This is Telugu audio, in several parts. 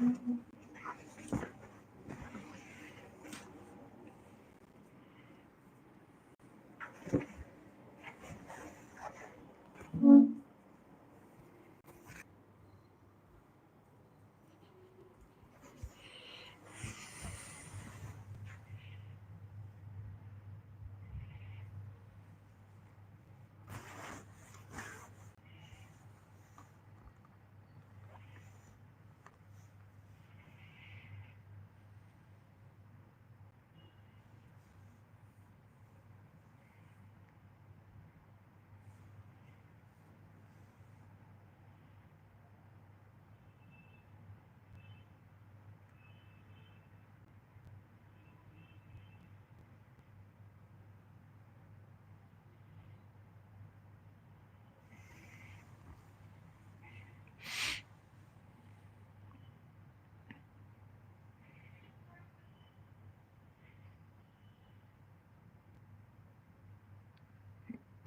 Mm-hmm.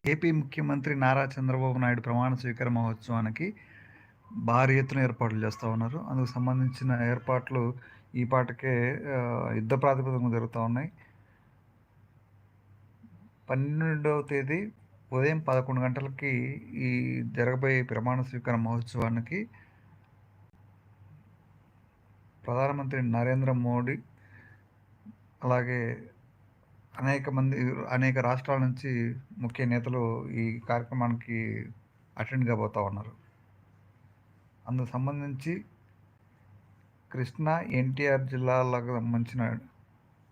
ఏపీ ముఖ్యమంత్రి నారా చంద్రబాబు నాయుడు ప్రమాణ స్వీకార మహోత్సవానికి భారీ ఎత్తున ఏర్పాట్లు చేస్తూ ఉన్నారు. అందుకు సంబంధించిన ఏర్పాట్లు ఈ పాటకే యుద్ధ ప్రాతిపదికన జరుగుతూ ఉన్నాయి. పన్నెండవ తేదీ ఉదయం పదకొండు గంటలకి ఈ జరగబోయే ప్రమాణ స్వీకార మహోత్సవానికి ప్రధానమంత్రి నరేంద్ర మోడీ అలాగే అనేక మంది అనేక రాష్ట్రాల నుంచి ముఖ్య నేతలు ఈ కార్యక్రమానికి అటెండ్ కాబోతూ ఉన్నారు. అందుకు సంబంధించి కృష్ణా ఎన్టీఆర్ జిల్లాలకు సంబంధించిన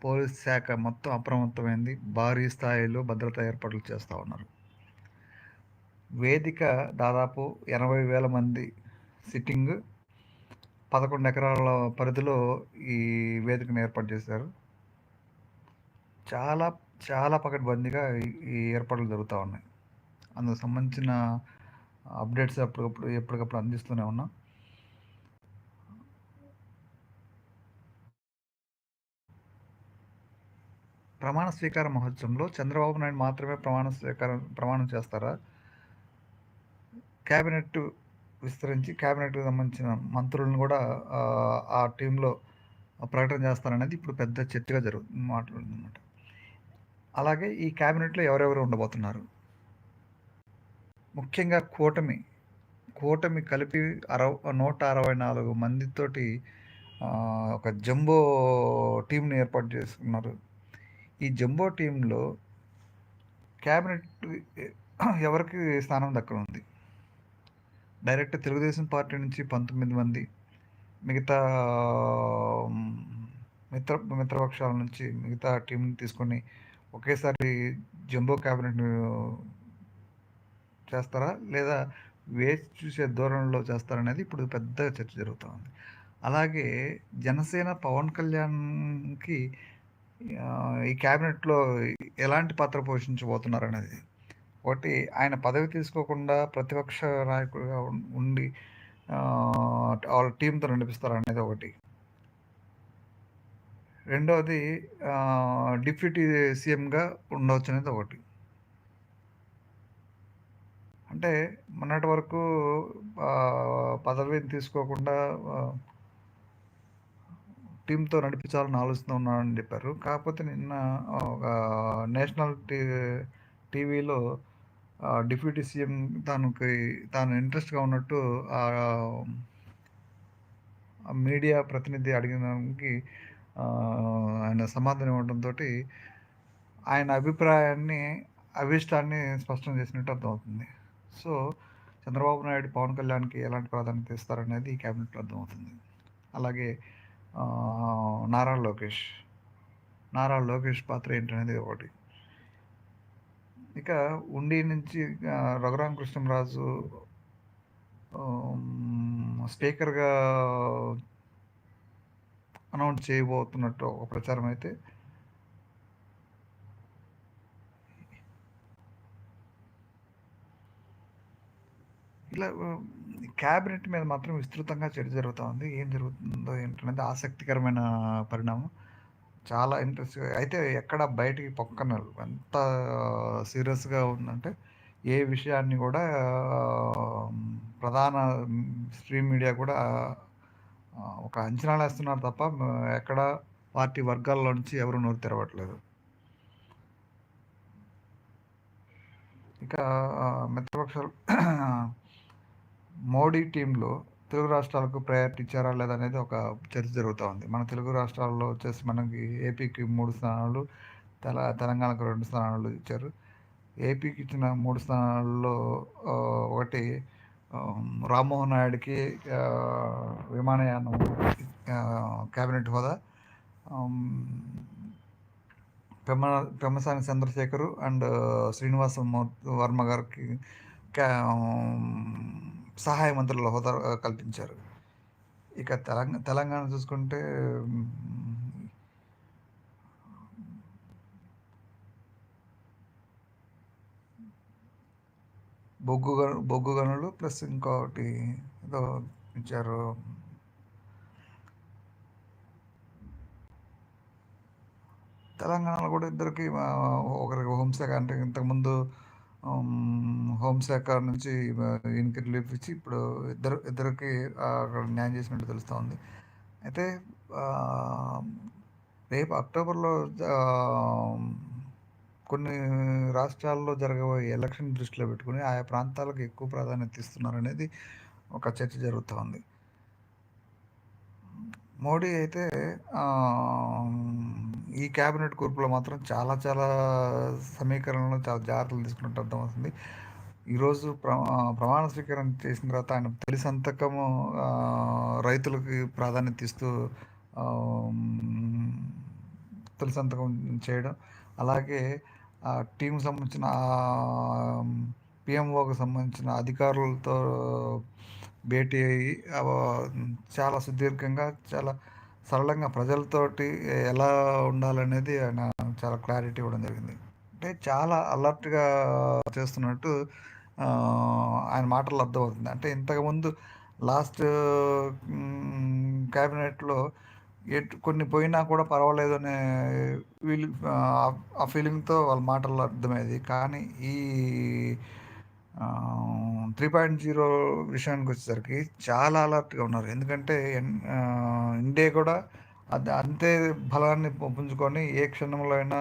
పోలీస్ శాఖ మొత్తం అప్రమత్తమైంది. భారీ స్థాయిలో భద్రతా ఏర్పాట్లు చేస్తూ ఉన్నారు. వేదిక దాదాపు ఎనభై వేల మంది సిట్టింగ్ పదకొండు ఎకరాల పరిధిలో ఈ వేదికను ఏర్పాటు చేశారు. చాలా చాలా పకడ్బందీగా ఈ ఏర్పాట్లు జరుగుతూ ఉన్నాయి. అందుకు సంబంధించిన అప్డేట్స్ అప్పటికప్పుడు ఎప్పటికప్పుడు అందిస్తూనే ఉన్నాం. ప్రమాణ స్వీకార మహోత్సవంలో చంద్రబాబు నాయుడు మాత్రమే ప్రమాణ స్వీకారం ప్రమాణం చేస్తారా? క్యాబినెట్ విస్తరించి క్యాబినెట్కి సంబంధించిన మంత్రులను కూడా ఆ టీంలో ప్రకటన చేస్తారనేది ఇప్పుడు పెద్ద చర్చగా జరుగుతుంది మాట్లాడుతుందన్నమాట. అలాగే ఈ క్యాబినెట్లో ఎవరెవరు ఉండబోతున్నారు? ముఖ్యంగా కూటమి. కూటమి కలిపి అరవ నూట అరవై నాలుగు మందితోటి ఒక జంబో టీంని ఏర్పాటు చేసుకున్నారు ఈ జంబో టీంలో క్యాబినెట్ ఎవరికి స్థానం దక్కనుంది? డైరెక్ట్ తెలుగుదేశం పార్టీ నుంచి పంతొమ్మిది మంది మిగతా మిత్ర మిత్రపక్షాల నుంచి మిగతా టీంని తీసుకొని ఒకేసారి జంబో క్యాబినెట్ చేస్తారా? లేదా వేచి చూసే ధోరణిలో చేస్తారనేది ఇప్పుడు పెద్ద చర్చ జరుగుతూ ఉంది. అలాగే జనసేన పవన్ కళ్యాణ్కి ఈ క్యాబినెట్లో ఎలాంటి పాత్ర పోషించబోతున్నారు అనేది ఒకటి ఆయన పదవి తీసుకోకుండా ప్రతిపక్ష నాయకుడిగా ఉండి వాళ్ళ టీంతో నడిపిస్తారు అనేది ఒకటి. రెండవది డిప్యూటీ సీఎంగా ఉండవచ్చు అనేది ఒకటి. అంటే మొన్నటి వరకు పదవిని తీసుకోకుండా టీంతో నడిపించాలని ఆలోచన ఉన్నానని చెప్పారు. కాకపోతే నిన్న ఒక నేషనల్ టీ టీవీలో డిప్యూటీ సీఎం తనకి తాను ఇంట్రెస్ట్గా ఉన్నట్టు మీడియా ప్రతినిధి అడిగిన దానికి ఆయన సమాధానం ఇవ్వడంతో ఆయన అభిప్రాయాన్ని అభిష్టాన్ని స్పష్టం చేసినట్టు అర్థమవుతుంది. సో చంద్రబాబు నాయుడు పవన్ కళ్యాణ్కి ఎలాంటి ప్రాధాన్యత ఇస్తారనేది ఈ క్యాబినెట్లో అర్థమవుతుంది. అలాగే నారా లోకేష్. నారా లోకేష్ పాత్ర ఏంటనేది ఒకటి. ఇక ఉండి నుంచి రఘురామకృష్ణరాజు స్పీకర్గా అనౌన్స్ చేయబోతున్నట్టు ఒక ప్రచారం అయితే ఇలా క్యాబినెట్ మీద మాత్రం విస్తృతంగా చర్చ జరుగుతూ ఉంది. ఏం జరుగుతుందో ఏంటనేది ఆసక్తికరమైన పరిణామం. చాలా ఇంట్రెస్ట్ అయితే ఎక్కడ బయటికి పక్కన ఎంత సీరియస్గా ఉందంటే ఏ విషయాన్ని కూడా ప్రధాన స్ట్రీమ్ మీడియా కూడా ఒక అంచనాలు వేస్తున్నారు తప్ప ఎక్కడ పార్టీ వర్గాల్లో నుంచి ఎవరు నోరు తెరవట్లేదు. ఇక మిత్రపక్షాలు మోడీ టీంలో తెలుగు రాష్ట్రాలకు ప్రయారిటీ ఇచ్చారా లేదా అనేది ఒక చర్చ జరుగుతూ ఉంది. మన తెలుగు రాష్ట్రాల్లో వచ్చేసి మనకి ఏపీకి మూడు స్థానాలు, తెల తెలంగాణకు రెండు స్థానాలు ఇచ్చారు. ఏపీకి ఇచ్చిన మూడు స్థానాల్లో ఒకటి రామ్మోహన్ నాయుడుకి విమానయానం క్యాబినెట్ హోదా. పెమ్మ పెమ్మసాని చంద్రశేఖరు అండ్ శ్రీనివాస వర్మ గారికి క్యా సహాయ మంత్రుల హోదా కల్పించారు. ఇక తెలంగాణ తెలంగాణ చూసుకుంటే బొగ్గు బొగ్గు గనులు ప్లస్ ఇంకోటి ఏదో ఇచ్చారు. తెలంగాణలో కూడా ఇద్దరికి ఒకరికి హోంశాఖ అంటే ఇంతకుముందు హోంశాఖ నుంచి ఈయనకి రిలీఫ్ ఇచ్చి ఇప్పుడు ఇద్దరు ఇద్దరికి అక్కడ న్యాయం చేసినట్టు తెలుస్తోంది అయితే రేపు అక్టోబర్‌లో కొన్ని రాష్ట్రాల్లో జరగబోయే ఎలక్షన్ దృష్టిలో పెట్టుకొని ఆయా ప్రాంతాలకు ఎక్కువ ప్రాధాన్యత ఇస్తున్నారనేది ఒక చర్చ జరుగుతూ ఉంది. మోడీ అయితే ఈ క్యాబినెట్ కూర్పులో మాత్రం చాలా చాలా సమీకరణలు చాలా జాగ్రత్తలు తీసుకున్నట్టు అర్థమవుతుంది. ఈరోజు ప్ర ప్రమాణ స్వీకారం చేసిన తర్వాత ఆయన తొలి సంతకము రైతులకి ప్రాధాన్యత ఇస్తూ తొలి సంతకం చేయడం. అలాగే ఆ టీమ్‌కి సంబంధించిన పిఎంఓకి సంబంధించిన అధికారులతో భేటీ అయ్యి చాలా సుదీర్ఘంగా, చాలా సరళంగా ప్రజలతోటి ఎలా ఉండాలనేది ఆయన చాలా క్లారిటీ ఇవ్వడం జరిగింది. అంటే చాలా అలర్ట్‌గా చేస్తున్నట్టు ఆయన మాటలు అర్థమవుతుంది. అంటే ఇంతకుముందు లాస్ట్ క్యాబినెట్‌లో ఎటు కొన్ని పోయినా కూడా పర్వాలేదు అనే వీలు ఆ ఫీలింగ్‌తో వాళ్ళ మాటల్లో అర్థమయ్యేది. కానీ ఈ త్రీ పాయింట్ జీరో విషయానికి వచ్చేసరికి చాలా అలర్ట్‌గా ఉన్నారు. ఎందుకంటే ఎన్ ఇండియా కూడా అది అంతే బలాన్ని పుంజుకొని ఏ క్షణంలో అయినా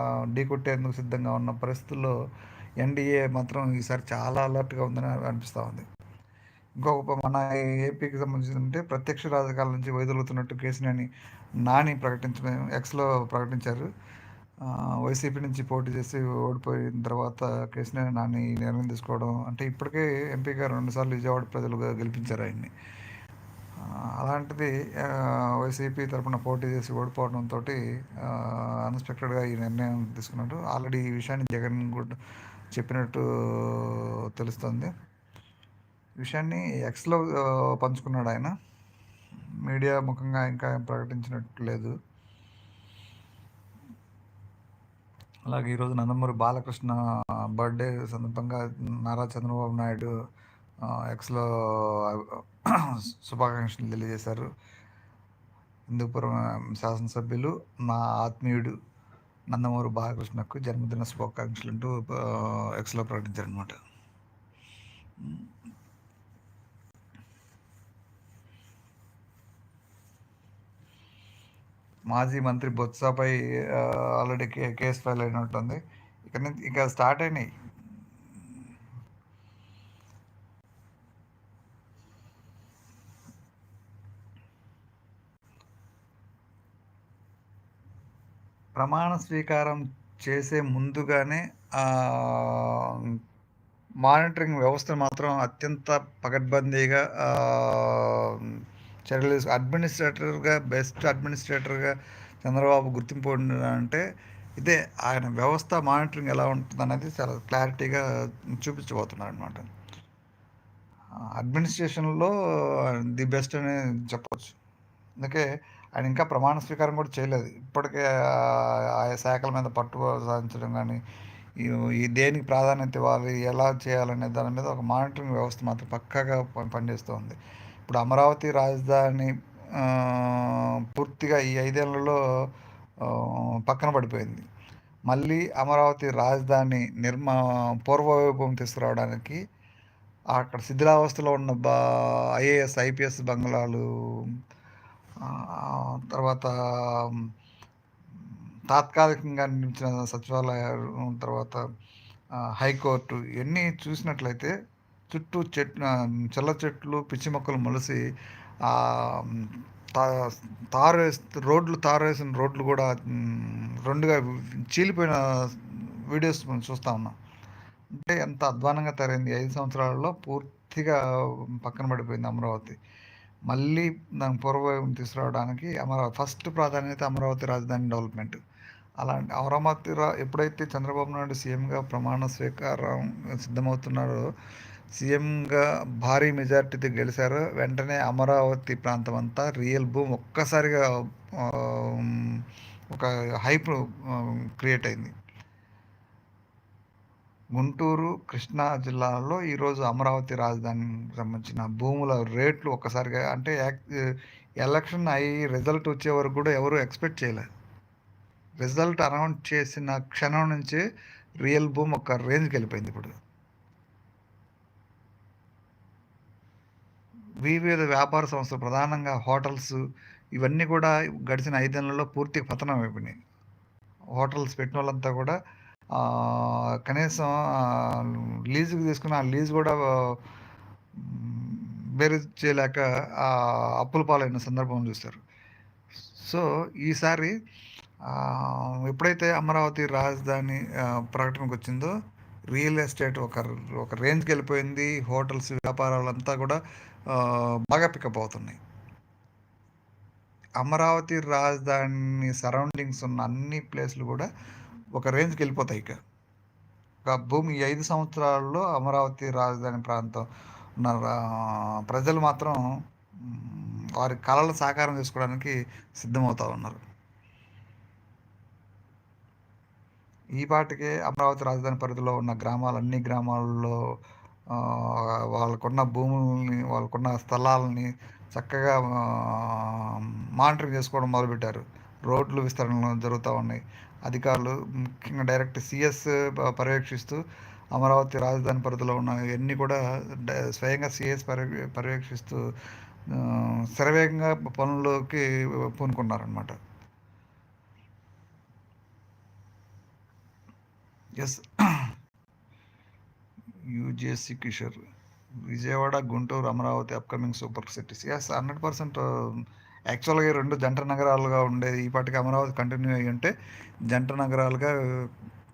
ఆహ్, ఢీకొట్టేందుకు సిద్ధంగా ఉన్న పరిస్థితుల్లో ఎన్‌డీఏ మాత్రం ఈసారి చాలా అలర్ట్‌గా ఉందని అనిపిస్తూ ఉంది. ఇంకొక మన ఏపీకి సంబంధించిందంటే ప్రత్యక్ష రాజకీయాల నుంచి వైదొలుగుతున్నట్టు కేశినేని నాని ప్రకటించడం ఎక్స్‌లో ప్రకటించారు. వైసీపీ నుంచి పోటీ చేసి ఓడిపోయిన తర్వాత కేశినేని నాని ఈ నిర్ణయం తీసుకోవడం అంటే ఇప్పటికే ఎంపీగా 2 సార్లు విజయవాడ ప్రజలుగా గెలిపించారు ఆయన్ని. అలాంటిది వైసీపీ తరపున పోటీ చేసి ఓడిపోవడంతో అన్‌ఎక్స్‌పెక్టెడ్‌గా ఈ నిర్ణయం తీసుకున్నాడు ఆల్రెడీ ఈ విషయాన్ని జగన్ కూడా చెప్పినట్టు తెలుస్తుంది. విషయాన్ని ఎక్స్‌లో పంచుకున్నాడు ఆయన. మీడియా ముఖంగా ఇంకా ప్రకటించినట్టు లేదు. అలాగే ఈరోజు నందమూరి బాలకృష్ణ బర్త్‌డే సందర్భంగా నారా చంద్రబాబు నాయుడు ఎక్స్‌లో శుభాకాంక్షలు తెలియజేశారు. హిందూపురం శాసనసభ్యులు నా ఆత్మీయుడు నందమూరి బాలకృష్ణకు జన్మదిన శుభాకాంక్షలు అంటూ ఎక్స్‌లో ప్రకటించారనమాట. మాజీ మంత్రి బొత్సపై ఆల్రెడీ కే కేస్ ఫైల్ అయినట్టుంది. ఇక నుంచి ఇక స్టార్ట్ అయినాయి. ప్రమాణ స్వీకారం చేసే ముందుగానే మానిటరింగ్ వ్యవస్థ మాత్రం అత్యంత పకడ్బందీగా చర్యలు అడ్మినిస్ట్రేటర్‌గా బెస్ట్ అడ్మినిస్ట్రేటర్‌గా చంద్రబాబు గుర్తింపు అంటే ఇదే ఆయన వ్యవస్థ మానిటరింగ్ ఎలా ఉంటుందనేది చాలా క్లారిటీగా చూపించబోతున్నారు అనమాట అడ్మినిస్ట్రేషన్‌లో ది బెస్ట్ అని చెప్పవచ్చు అందుకే ఆయన ఇంకా ప్రమాణ స్వీకారం కూడా చేయలేదు. ఇప్పటికే ఆయా శాఖల మీద పట్టు సాధించడం కానీ ఈ దేనికి ప్రాధాన్యత ఇవ్వాలి, ఎలా చేయాలనే దాని మీద ఒక మానిటరింగ్ వ్యవస్థ మాత్రం పక్కాగా పనిచేస్తూ ఉంది. ఇప్పుడు అమరావతి రాజధాని పూర్తిగా ఈ ఐదేళ్ళలో పక్కన పడిపోయింది. మళ్ళీ అమరావతి రాజధాని నిర్మా పూర్వవైభవం తీసుకురావడానికి అక్కడ శిథిలావస్థలో ఉన్న బా ఐఏఎస్, ఐపీఎస్ బంగ్లాలు తర్వాత తాత్కాలికంగా నిర్మించిన సచివాలయాలు, తర్వాత హైకోర్టు ఇవన్నీ చూసినట్లయితే చుట్టూ చెట్ చెల్ల చెట్లు, పిచ్చి మొక్కలు మొలిసి తారు హ్మ్, రోడ్లు తారు రోడ్లు తారేసిన రోడ్లు కూడా రెండుగా చీలిపోయిన వీడియోస్ మనం చూస్తూ ఉన్నాం. అంటే ఎంత అధ్వానంగా తయారైంది. ఐదు సంవత్సరాలలో పూర్తిగా పక్కన పడిపోయింది అమరావతి. మళ్ళీ దాని పూర్వవైపు తీసుకురావడానికి అమరావతి ఫస్ట్ ప్రాధాన్యత అమరావతి రాజధాని డెవలప్‌మెంట్. అలాంటి అమరావతి రా ఎప్పుడైతే చంద్రబాబు నాయుడు సీఎంగా ప్రమాణ స్వీకారం సిద్ధమవుతున్నారో, సీఎంగా భారీ మెజార్టీతో గెలిచారు వెంటనే అమరావతి ప్రాంతం అంతా రియల్ భూమి ఒక్కసారిగా ఒక హైప్ క్రియేట్ అయింది. గుంటూరు, కృష్ణా జిల్లాలో ఈరోజు అమరావతి రాజధానికి సంబంధించిన భూముల రేట్లు ఒక్కసారిగా అంటే ఎలక్షన్ అయ్యి రిజల్ట్ వచ్చే వరకు కూడా ఎవరు ఎక్స్‌పెక్ట్ చేయలేదు రిజల్ట్ అనౌన్స్ చేసిన క్షణం నుంచే రియల్ భూమి ఒక రేంజ్‌కెళ్ళిపోయింది ఇప్పుడు. వివిధ వ్యాపార సంస్థలు ప్రధానంగా హోటల్స్ ఇవన్నీ కూడా గడిచిన ఐదు నెలల్లో పూర్తిగా పతనం అయిపోయినాయి. హోటల్స్ పెట్టిన వాళ్ళంతా కూడా కనీసం లీజుకి తీసుకున్న ఆ లీజు కూడా హ్మ్, చేయలేక ఆహ్, అప్పుల పాలైన సందర్భం చూశారు. సో, ఈసారి ఎప్పుడైతే అమరావతి రాజధాని ప్రకటనకు ప్రకటనకొచ్చిందో రియల్ ఎస్టేట్ ఒక ఒక రేంజ్‌కెళ్ళిపోయింది. హోటల్స్ వ్యాపారాలంతా కూడా బాగా పికప్ అవుతున్నాయి. అమరావతి రాజధాని సరౌండింగ్స్ ఉన్న అన్ని ప్లేస్‌లు కూడా ఒక రేంజ్కి వెళ్ళిపోతాయి ఇక. ఒక భూమి ఐదు సంవత్సరాల్లో అమరావతి రాజధాని ప్రాంతం ఉన్న ప్రజలు మాత్రం వారి కళలు సాకారం చేసుకోవడానికి సిద్ధమవుతా ఉన్నారు. ఈ పాటికే అమరావతి రాజధాని పరిధిలో ఉన్న గ్రామాలు అన్ని గ్రామాల్లో వాళ్ళకున్న భూముల్ని, వాళ్ళకున్న స్థలాలని చక్కగా మానిటరింగ్ చేసుకోవడం మొదలుపెట్టారు. రోడ్లు విస్తరణలు జరుగుతూ ఉన్నాయి. అధికారులు ముఖ్యంగా డైరెక్ట్ సీఎస్ పర్యవేక్షిస్తూ అమరావతి రాజధాని పరిధిలో ఉన్న ఇవన్నీ కూడా స్వయంగా సిఎస్ పర్యవే పర్యవేక్షిస్తూ శరవేగంగా పనుల్లోకి పూనుకున్నారనమాట. Yes యూజేసి Kishore. Vijayawada, Guntur, Amaravati upcoming super cities. Yes hundred percent యాక్చువల్‌గా రెండు జంట నగరాలుగా ఉండేది. ఈపాటికి అమరావతి కంటిన్యూ అయ్యి ఉంటే జంట నగరాలుగా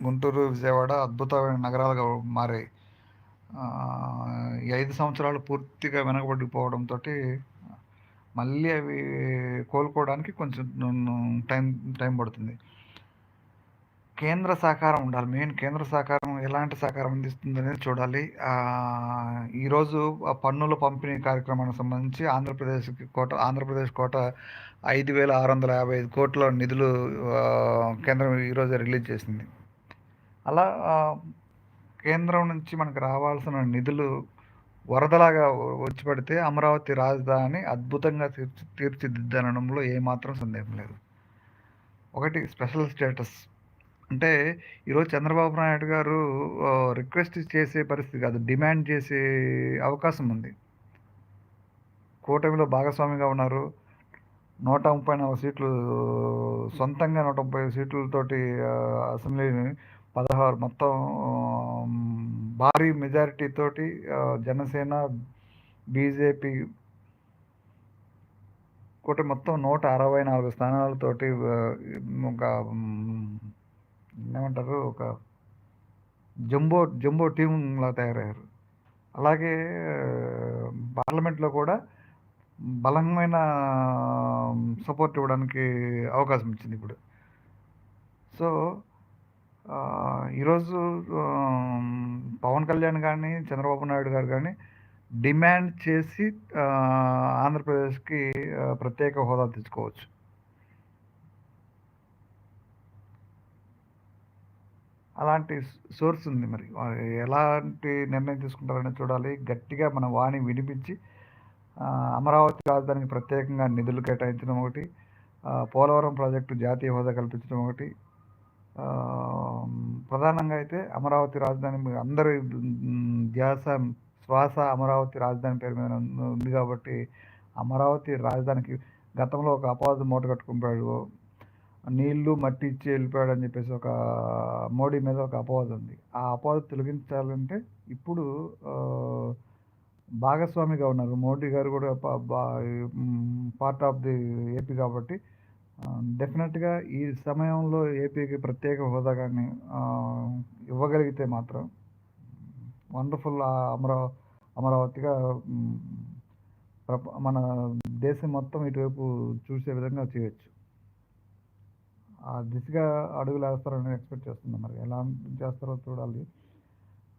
గుంటూరు, విజయవాడ అద్భుతమైన నగరాలుగా మారాయి. ఐదు సంవత్సరాలు పూర్తిగా వెనకబడిపోవడంతో మళ్ళీ అవి కోలుకోవడానికి కొంచెం టైం టైం పడుతుంది. కేంద్ర సహకారం ఉండాలి. మెయిన్ కేంద్ర సహకారం ఎలాంటి సహకారం అందిస్తుందనేది చూడాలి. ఈరోజు పన్నుల పంపిణీ కార్యక్రమానికి సంబంధించి ఆంధ్రప్రదేశ్‌కి కోట ఆంధ్రప్రదేశ్ కోట 5,655,00,00,000 నిధులు కేంద్రం ఈరోజే రిలీజ్ చేసింది. అలా కేంద్రం నుంచి మనకు రావాల్సిన నిధులు వరదలాగా వచ్చి పడితే అమరావతి రాజధాని అద్భుతంగా తీర్చి తీర్చిదిద్దనడంలో ఏమాత్రం సందేహం లేదు. ఒకటి స్పెషల్ స్టేటస్. అంటే ఈరోజు చంద్రబాబు నాయుడు గారు రిక్వెస్ట్ చేసే పరిస్థితి కాదు. డిమాండ్ చేసే అవకాశం ఉంది. కూటమిలో భాగస్వామిగా ఉన్నారు. 134 సీట్లు సొంతంగా 130 సీట్లతోటి అసెంబ్లీని 16 మొత్తం భారీ మెజారిటీతోటి జనసేన, బీజేపీ కూటమి మొత్తం 164 స్థానాలతోటి ఒక ఏమంటారు ఒక జంబో జంబో టీంలా తయారయ్యారు. అలాగే పార్లమెంట్‌లో కూడా బలమైన సపోర్ట్ ఇవ్వడానికి అవకాశం ఇచ్చింది ఇప్పుడు. సో, ఈరోజు పవన్ కళ్యాణ్ కానీ చంద్రబాబు నాయుడు గారు కానీ డిమాండ్ చేసి ఆంధ్రప్రదేశ్‌కి ప్రత్యేక హోదా తెచ్చుకోవచ్చు. అలాంటి సోర్స్ ఉంది మరి. ఎలాంటి నిర్ణయం తీసుకుంటారనేది చూడాలి. గట్టిగా మన వాణి వినిపించి అమరావతి రాజధానికి ప్రత్యేకంగా నిధులు కేటాయించడం ఒకటి, పోలవరం ప్రాజెక్టు జాతీయ హోదా కల్పించడం ఒకటి. ప్రధానంగా అయితే అమరావతి రాజధాని అందరి ధ్యాస, శ్వాస అమరావతి రాజధాని పేరు మీద ఉంది కాబట్టి అమరావతి రాజధానికి గతంలో ఒక అపవాదం మూట కట్టుకుంటాడు నీళ్ళు మట్టి ఇచ్చి వెళ్ళిపోయాడు అని చెప్పేసి ఒక మోడీ మీద ఒక అపవాదం ఉంది. ఆ అపవాదం తొలగించాలంటే ఇప్పుడు భాగస్వామిగా ఉన్నారు. మోడీ గారు కూడా పార్ట్ ఆఫ్ ది ఏపీ కాబట్టి డెఫినెట్గా ఈ సమయంలో ఏపీకి ప్రత్యేక హోదా కానీ ఇవ్వగలిగితే మాత్రం వండర్ఫుల్ అమరా అమరావతిగా మన దేశం మొత్తం ఇటువైపు చూసే విధంగా చేయొచ్చు. ఆ దిశగా అడుగులు వేస్తారని ఎక్స్పెక్ట్ చేస్తున్నాం. మరి ఎలా చేస్తారో చూడాలి.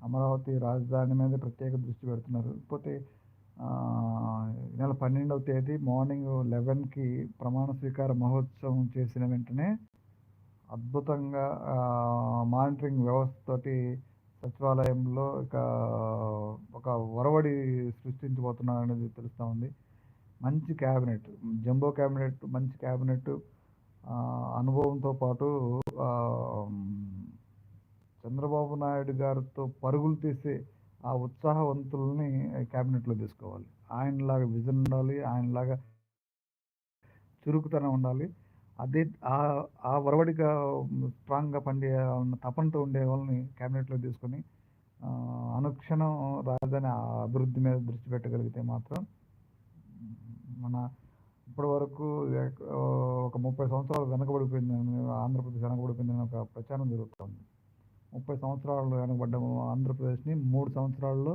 అమరావతి రాజధాని మీద ప్రత్యేక దృష్టి పెడుతున్నారు. పోతే ఈ నెల పన్నెండవ తేదీ మార్నింగ్ లెవెన్కి ప్రమాణ స్వీకార మహోత్సవం చేసిన వెంటనే అద్భుతంగా మానిటరింగ్ వ్యవస్థతోటి సచివాలయంలో ఇక ఒక ఒరవడి సృష్టించబోతున్నారు అనేది తెలుస్తూ ఉంది. మంచి క్యాబినెట్ జంబో క్యాబినెట్ మంచి క్యాబినెట్ అనుభవంతో పాటు చంద్రబాబు నాయుడు గారితో పరుగులు తీసే ఆ ఉత్సాహవంతుల్ని క్యాబినెట్లో తీసుకోవాలి. ఆయనలాగా విజన్ ఉండాలి ఆయనలాగా చురుకుతనం ఉండాలి. అదే ఆ ఆ వరవడిగా స్ట్రాంగ్గా పనిచేయాలన్న తపనతో ఉండే వాళ్ళని క్యాబినెట్లో తీసుకొని అనుక్షణం రాజధాని ఆ అభివృద్ధి మీద దృష్టి పెట్టగలిగితే మాత్రం మన ఇప్పటి వరకు ఒక ముప్పై సంవత్సరాలు వెనకబడిపోయిందని ఆంధ్రప్రదేశ్ వెనకబడిపోయిందని ఒక ప్రచారం జరుగుతుంది. ముప్పై సంవత్సరాలు వెనకబడ్డ ఆంధ్రప్రదేశ్ని మూడు సంవత్సరాల్లో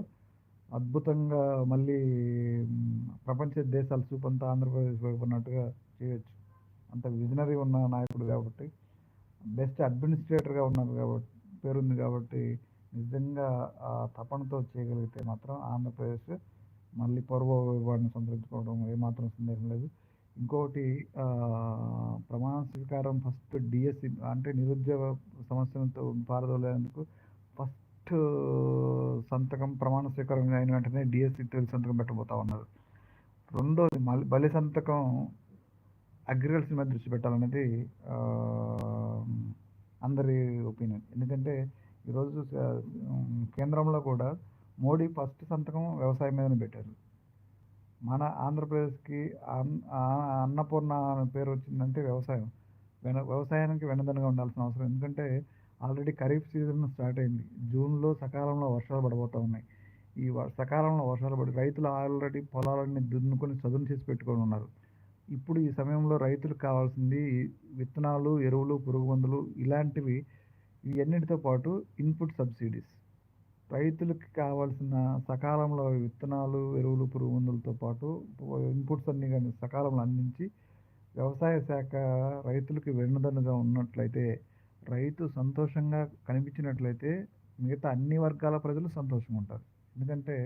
అద్భుతంగా మళ్ళీ ప్రపంచ దేశాలు చూపంతా ఆంధ్రప్రదేశ్ వైపు ఉన్నట్టుగా చేయొచ్చు. అంత విజనరీ ఉన్న నాయకుడు కాబట్టి బెస్ట్ అడ్మినిస్ట్రేటర్గా ఉన్నారు కాబట్టి పేరుంది కాబట్టి నిజంగా ఆ తపనతో చేయగలిగితే మాత్రం ఆంధ్రప్రదేశ్ మళ్ళీ పూర్వ సంతరించుకోవడం ఏమాత్రం సందేహం లేదు. ఇంకొకటి ప్రమాణ స్వీకారం ఫస్ట్ డిఎస్సి అంటే నిరుద్యోగ సమస్యలతో పారదోలేందుకు ఫస్ట్ సంతకం ప్రమాణ స్వీకారం అయిన వెంటనే డిఎస్సి తొలి సంతకం పెట్టబోతా ఉన్నారు. రెండోది మళ్ళీ బలి సంతకం అగ్రికల్చర్ మీద దృష్టి పెట్టాలనేది అందరి ఒపీనియన్. ఎందుకంటే ఈరోజు కేంద్రంలో కూడా మోడీ ఫస్ట్ సంతకం వ్యవసాయం మీదనే పెట్టారు. మన ఆంధ్రప్రదేశ్కి అన్నపూర్ణ అనే పేరు వచ్చిందంటే వ్యవసాయం. వెన వ్యవసాయానికి వెనదనగా ఉండాల్సిన అవసరం. ఎందుకంటే ఆల్రెడీ ఖరీఫ్ సీజన్ స్టార్ట్ అయింది. జూన్లో సకాలంలో వర్షాలు పడబోతూ ఉన్నాయి. ఈ వ- సకాలంలో వర్షాలు పడి రైతులు ఆల్రెడీ పొలాలన్నీ దున్నుకొని చదును చేసి పెట్టుకొని ఉన్నారు. ఇప్పుడు ఈ సమయంలో రైతులకు కావాల్సింది విత్తనాలు ఎరువులు పురుగు మందులు ఇలాంటివి ఇవన్నిటితో పాటు ఇన్పుట్ సబ్సిడీస్. రైతులకు కావాల్సిన సకాలంలో విత్తనాలు ఎరువులు పురుగు మందులతో పాటు ఇన్పుట్స్ అన్ని కానీ సకాలంలో అందించి వ్యవసాయ శాఖ రైతులకు వెన్నుదన్నుగా ఉన్నట్లయితే రైతు సంతోషంగా కనిపించినట్లయితే మిగతా అన్ని వర్గాల ప్రజలు సంతోషంగా ఉంటారు ఎందుకంటే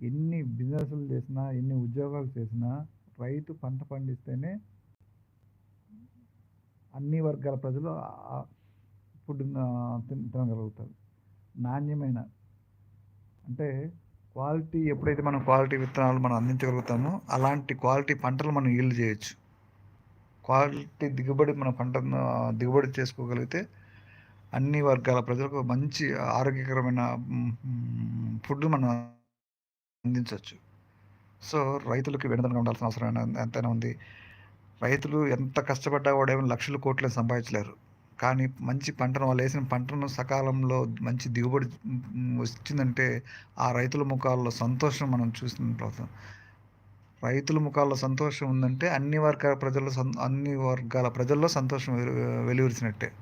ఎన్ని బిజినెస్లు చేసినా ఎన్ని ఉద్యోగాలు చేసినా రైతు పంట పండిస్తేనే అన్ని వర్గాల ప్రజలు ఫుడ్ తిన- తినగలుగుతారు. నాణ్యమైన అంటే క్వాలిటీ ఎప్పుడైతే మనం క్వాలిటీ విత్తనాలు మనం అందించగలుగుతామో అలాంటి క్వాలిటీ పంటలు మనం ఈల్డ్ చేయొచ్చు. క్వాలిటీ దిగుబడి మన పంటను దిగుబడి చేసుకోగలిగితే అన్ని వర్గాల ప్రజలకు మంచి ఆరోగ్యకరమైన ఫుడ్ మనం అందించవచ్చు సో రైతులకి వెనుదనగా ఉండాల్సిన అవసరం ఎంతైనా ఉంది. రైతులు ఎంత కష్టపడ్డా కూడా ఏమో లక్షల కోట్లు సంపాదించలేరు. కానీ మంచి పంటను వాళ్ళు వేసిన పంటను సకాలంలో మంచి దిగుబడి వచ్చిందంటే ఆ రైతుల ముఖాల్లో సంతోషం మనం చూసినట్లు రైతుల ముఖాల్లో సంతోషం ఉందంటే అన్ని వర్గాల ప్రజల్లో అన్ని వర్గాల ప్రజల్లో సంతోషం వెలు- వెలువరిసినట్టే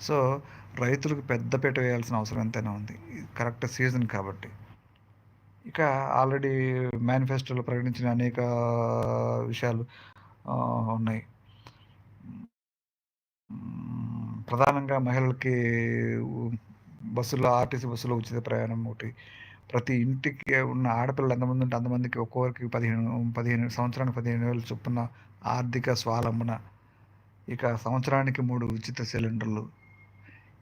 సో రైతులకు పెద్దపీట వేయాల్సిన అవసరం ఎంతైనా ఉంది. కరెక్ట్ సీజన్ కాబట్టి. ఇక ఆల్రెడీ మేనిఫెస్టోలో ప్రకటించిన అనేక విషయాలు ఉన్నాయి. ప్రధానంగా మహిళలకి బస్సులో ఆర్టీసీ బస్సులో ఉచిత ప్రయాణం ఒకటి. ప్రతి ఇంటికి ఉన్న ఆడపిల్లలు ఎంతమంది ఉంటే అంతమందికి ఒక్కొక్కరికి పదిహేను పదిహేను సంవత్సరానికి పదిహేను వేలు చొప్పున ఆర్థిక స్వావలంబన ఇక సంవత్సరానికి మూడు ఉచిత సిలిండర్లు.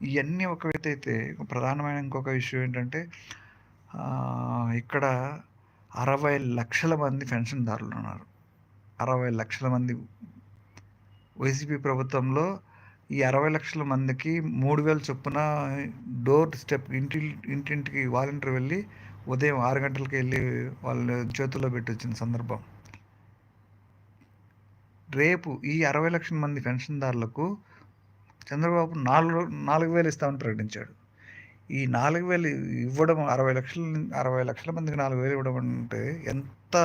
ఇవన్నీ ఒక అయితే ప్రధానమైన ఇంకొక విషయం ఏంటంటే ఇక్కడ అరవై లక్షల మంది పెన్షన్దారులు ఉన్నారు. అరవై లక్షల మంది. వైసీపీ ప్రభుత్వంలో ఈ అరవై లక్షల మందికి మూడు వేల చొప్పున డోర్ స్టెప్ ఇంటి ఇంటింటికి వాలంటీర్ వెళ్ళి ఉదయం ఆరు గంటలకి వెళ్ళి వాళ్ళ చేతుల్లో పెట్టి వచ్చిన సందర్భం. రేపు ఈ అరవై లక్షల మంది పెన్షన్దారులకు చంద్రబాబు నాలుగు నాలుగు వేలు ఇస్తామని ప్రకటించాడు. ఈ నాలుగు వేలు ఇవ్వడం అరవై లక్షల అరవై లక్షల మందికి నాలుగు వేలు ఇవ్వడం అంటే ఎంత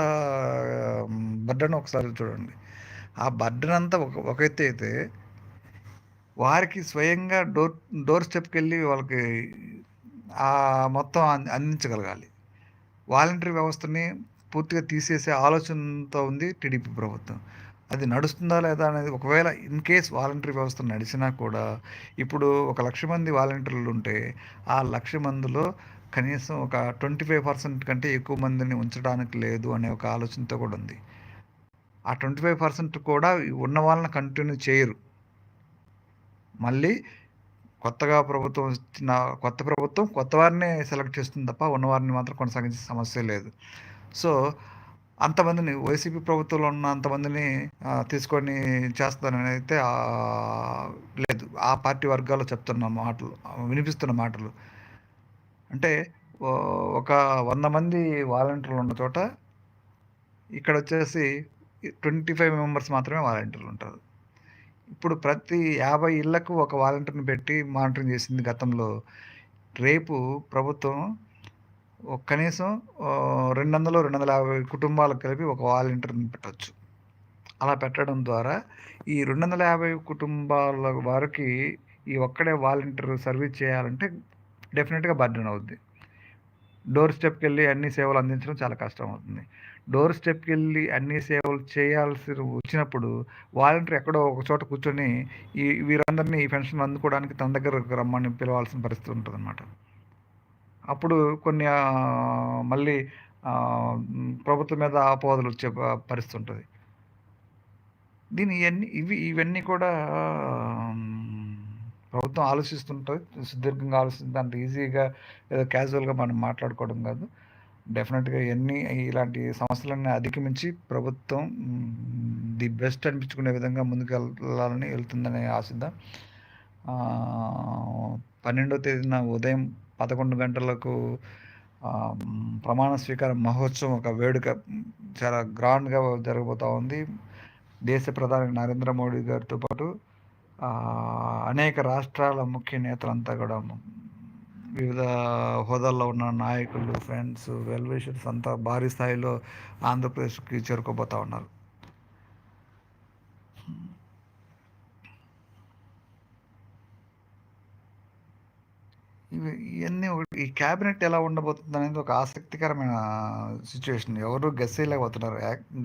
బడ్డను ఒకసారి చూడండి. ఆ బడ్డన్ అంతా ఒక ఒక ఎత్తు అయితే వారికి స్వయంగా డోర్ డోర్ స్టెప్కి వెళ్ళి వాళ్ళకి ఆ మొత్తం అందించగలగాలి. వాలంటరీ వ్యవస్థని పూర్తిగా తీసేసే ఆలోచనతో ఉంది టీడీపీ ప్రభుత్వం. అది నడుస్తుందా లేదా అనేది ఒకవేళ ఇన్ కేస్ వాలంటరీ వ్యవస్థ నడిచినా కూడా ఇప్పుడు ఒక లక్ష మంది వాలంటీర్లు ఉంటే ఆ లక్ష మందిలో కనీసం ఒక ట్వంటీ ఫైవ్ పర్సెంట్ కంటే ఎక్కువ మందిని ఉంచడానికి లేదు అనే ఒక ఆలోచనతో కూడా ఉంది. ఆ ట్వంటీ ఫైవ్ పర్సెంట్ కూడా ఉన్న వాళ్ళని కంటిన్యూ చేయరు. మళ్ళీ కొత్తగా ప్రభుత్వం వచ్చిన కొత్త ప్రభుత్వం కొత్త వారిని సెలెక్ట్ చేస్తుంది తప్ప ఉన్నవారిని మాత్రం కొనసాగించే సమస్య లేదు. సో అంతమందిని వైసీపీ ప్రభుత్వంలో ఉన్న అంతమందిని తీసుకొని చేస్తానని అయితే లేదు. ఆ పార్టీ వర్గాల్లో చెప్తున్న మాటలు వినిపిస్తున్న మాటలు. అంటే ఒక వంద మంది వాలంటీర్లు ఉన్న చోట ఇక్కడ వచ్చేసి ట్వంటీ ఫైవ్ మెంబర్స్ మాత్రమే వాలంటీర్లు ఉంటారు. ఇప్పుడు ప్రతి యాభై ఇళ్ళకు ఒక వాలంటీర్ని పెట్టి మానిటరింగ్ చేసింది గతంలో. రేపు ప్రభుత్వం కనీసం రెండు వందలు రెండు వందల యాభై కుటుంబాలకు కలిపి ఒక వాలంటీర్ని పెట్టవచ్చు అలా పెట్టడం ద్వారా ఈ రెండు వందల యాభై కుటుంబాల వారికి ఈ ఒక్కడే వాలంటీర్ సర్వీస్ చేయాలంటే డెఫినెట్గా బర్డెన్ అవుద్ది డోర్ స్టెప్కి వెళ్ళి అన్ని సేవలు అందించడం చాలా కష్టం అవుతుంది డోర్ స్టెప్కి వెళ్ళి అన్ని సేవలు చేయాల్సి వచ్చినప్పుడు వాలంటీర్ ఎక్కడో ఒక చోట కూర్చొని ఈ వీరందరినీ ఈ పెన్షన్ అందుకోవడానికి తన దగ్గర రమ్మని పిలవాల్సిన పరిస్థితి ఉంటుంది అన్నమాట అప్పుడు కొన్ని మళ్ళీ ప్రభుత్వం మీద ఆపోదలు వచ్చే పరిస్థితి ఉంటుంది. దీని ఇవన్నీ ఇవి ఇవన్నీ కూడా ప్రభుత్వం ఆలోచిస్తుంటుంది. సుదీర్ఘంగా ఆలోచిస్తుంది. అంత ఈజీగా ఏదో క్యాజువల్గా మనం మాట్లాడుకోవడం కాదు. డెఫినెట్గా ఎన్ని ఇలాంటి సమస్యలన్నీ అధిగమించి ప్రభుత్వం ది బెస్ట్ అనిపించుకునే విధంగా ముందుకు వెళ్ళాలని వెళ్తుందని ఆశిద్దాం. పన్నెండో తేదీన ఉదయం పదకొండు గంటలకు ప్రమాణ స్వీకారం మహోత్సవం ఒక వేడుక చాలా గ్రాండ్గా జరగబోతూ ఉంది. దేశ ప్రధాని నరేంద్ర మోడీ గారితో పాటు అనేక రాష్ట్రాల ముఖ్య నేతలంతా కూడా వివిధ హోదాల్లో ఉన్న నాయకులు ఫ్రెండ్స్ వెల్విషర్స్ అంతా భారీ స్థాయిలో ఆంధ్రప్రదేశ్కి చేరుకోబోతూ ఉన్నారు. ఇవి ఇవన్నీ ఈ క్యాబినెట్ ఎలా ఉండబోతుంది అనేది ఒక ఆసక్తికరమైన సిచ్యువేషన్. ఎవరు గెస్ చేయలేకపోతున్నారు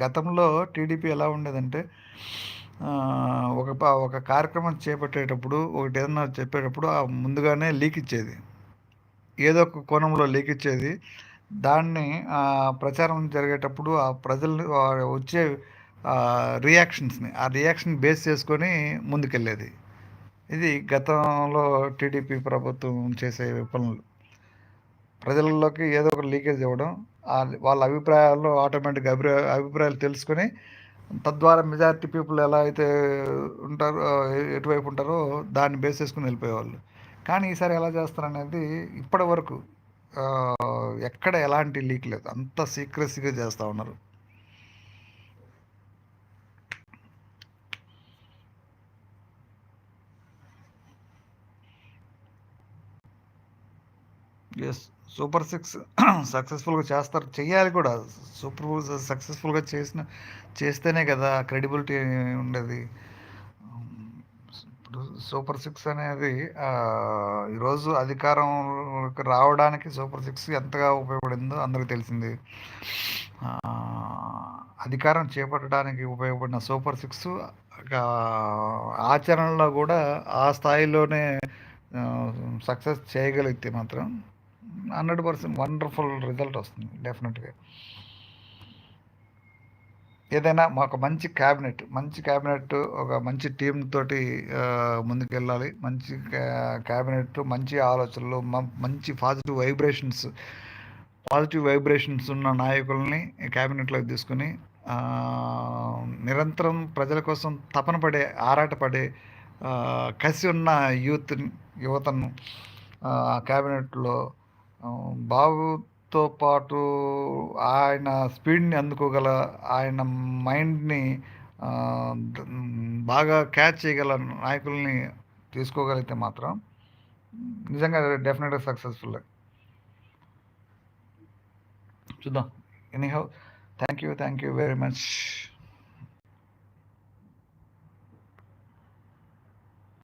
గతంలో టీడీపీ ఎలా ఉండేదంటే ఒక ఒక కార్యక్రమం చేపట్టేటప్పుడు ఒకటి ఏదన్నా చెప్పేటప్పుడు ముందుగానే లీక్ ఇచ్చేది. ఏదో ఒక కోణంలో లీకిచ్చేది దాన్ని ప్రచారం జరిగేటప్పుడు ఆ ప్రజలు వచ్చే రియాక్షన్స్ని ఆ రియాక్షన్ బేస్ చేసుకొని ముందుకెళ్ళేది. ఇది గతంలో టీడీపీ ప్రభుత్వం చేసే పనులు ప్రజలలోకి ఏదో ఒక లీకేజ్ ఇవ్వడం వాళ్ళ అభిప్రాయాల్లో ఆటోమేటిక్గా అభిప్రాయ అభిప్రాయాలు తెలుసుకొని తద్వారా మెజారిటీ పీపుల్ ఎలా అయితే ఉంటారో ఎటువైపు ఉంటారో దాన్ని బేస్ చేసుకుని వెళ్ళిపోయేవాళ్ళు. కానీ ఈసారి ఎలా చేస్తారనేది ఇప్పటి వరకు ఎక్కడ ఎలాంటి లీక్ లేదు. అంత సీక్రెసీగా చేస్తూ ఉన్నారు. ఎస్ సూపర్ సిక్స్ సక్సెస్ఫుల్గా చేస్తారు. చేయాలి కూడా. సూపర్ సక్సెస్ఫుల్గా చేసిన చేస్తేనే కదా క్రెడిబిలిటీ ఉండేది. సూపర్ సిక్స్ అనేది ఈరోజు అధికారంకి రావడానికి సూపర్ సిక్స్ ఎంతగా ఉపయోగపడిందో అందరికీ తెలిసింది. అధికారం చేపట్టడానికి ఉపయోగపడిన సూపర్ సిక్స్ ఆచరణలో కూడా ఆ స్థాయిలోనే సక్సెస్ చేయగలిగితే మాత్రం హండ్రెడ్ పర్సెంట్ వండర్ఫుల్ రిజల్ట్ వస్తుంది డెఫినెట్గా. ఏదైనా ఒక మంచి క్యాబినెట్ మంచి క్యాబినెట్ ఒక మంచి టీం తోటి ముందుకెళ్ళాలి. మంచి క్యాబినెట్ మంచి ఆలోచనలు మంచి పాజిటివ్ వైబ్రేషన్స్ పాజిటివ్ వైబ్రేషన్స్ ఉన్న నాయకుల్ని క్యాబినెట్లోకి తీసుకుని నిరంతరం ప్రజల కోసం తపన పడే ఆరాటపడే కసి ఉన్న యూత్ యువతను క్యాబినెట్లో తో పాటు ఆయన స్పీడ్ని అందుకోగల ఆయన మైండ్ని బాగా క్యాచ్ చేయగల నాయకుల్ని తీసుకోగలిగితే మాత్రం నిజంగా డెఫినెట్‌గా సక్సెస్ఫుల్ చూద్దాం. Anyhow thank you. Thank you very much.